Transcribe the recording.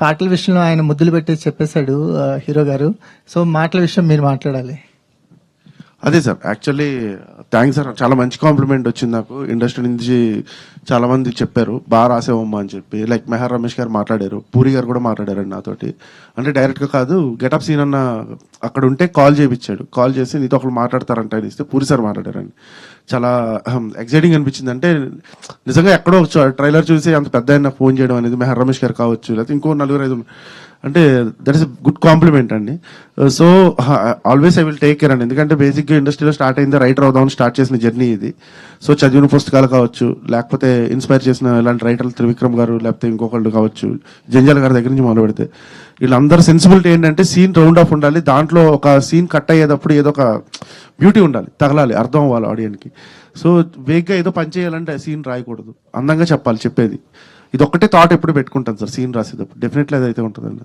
పాటల విషయంలో ఆయన ముద్దులు పెట్టి చెప్పేశాడు హీరో గారు. సో మాటల విషయం మీరు మాట్లాడాలి. అదే సార్ యాక్చువల్లీ థ్యాంక్స్ సార్. చాలా మంచి కాంప్లిమెంట్ వచ్చింది నాకు. ఇండస్ట్రీ నుంచి చాలా మంది చెప్పారు బాగా రాసేవమ్మా అని చెప్పి. లైక్ మెహర్ రమేష్ గారు మాట్లాడారు పూరి గారు కూడా మాట్లాడారండి నాతోటి. అంటే డైరెక్ట్గా కాదు గెటప్ సీన్ అన్న అక్కడ ఉంటే కాల్ చేయించాడు కాల్ చేసి నీతో ఒకళ్ళు మాట్లాడతారంట అని ఇస్తే పూరి సార్ మాట్లాడారండి. చాలా ఎక్సైటింగ్ అనిపించింది. అంటే నిజంగా ఎక్కడో ట్రైలర్ చూసి అంత పెద్ద ఆయన ఫోన్ చేయడం అనేది మెహర్ రమేష్ గారు కావచ్చు లేకపోతే ఇంకో నలుగురు ఐదు అంటే దట్ ఇస్ గుడ్ కాంప్లిమెంట్ అండి. So always I will take care అండి. ఎందుకంటే బేసిక్గా ఇండస్ట్రీలో స్టార్ట్ అయింది రైటర్ అవుదామని స్టార్ట్ చేసిన జర్నీ ఇది. సో చదివిన పుస్తకాలు కావచ్చు లేకపోతే ఇన్స్పైర్ చేసిన ఇలాంటి రైటర్లు త్రివిక్రమ్ గారు లేకపోతే ఇంకొకళ్ళు కావచ్చు జంజాల గారి దగ్గర నుంచి మొదలు పెడితే వీళ్ళందరూ సెన్సిబిలిటీ ఏంటంటే సీన్ రౌండ్ ఆఫ్ ఉండాలి దాంట్లో ఒక సీన్ కట్ అయ్యేటప్పుడు ఏదో ఒక బ్యూటీ ఉండాలి తగలాలి అర్థం అవ్వాలి ఆడియన్కి సో వేగ్గా ఏదో పని చేయాలంటే సీన్ రాయకూడదు. అందంగా చెప్పాలి చెప్పేది. ఇది ఒక్కటే థాట్ ఎప్పుడు పెట్టుకుంటాను సార్ సీన్ రాసేటప్పుడు. డెఫినెట్లీ అదైతే ఉంటుందండి.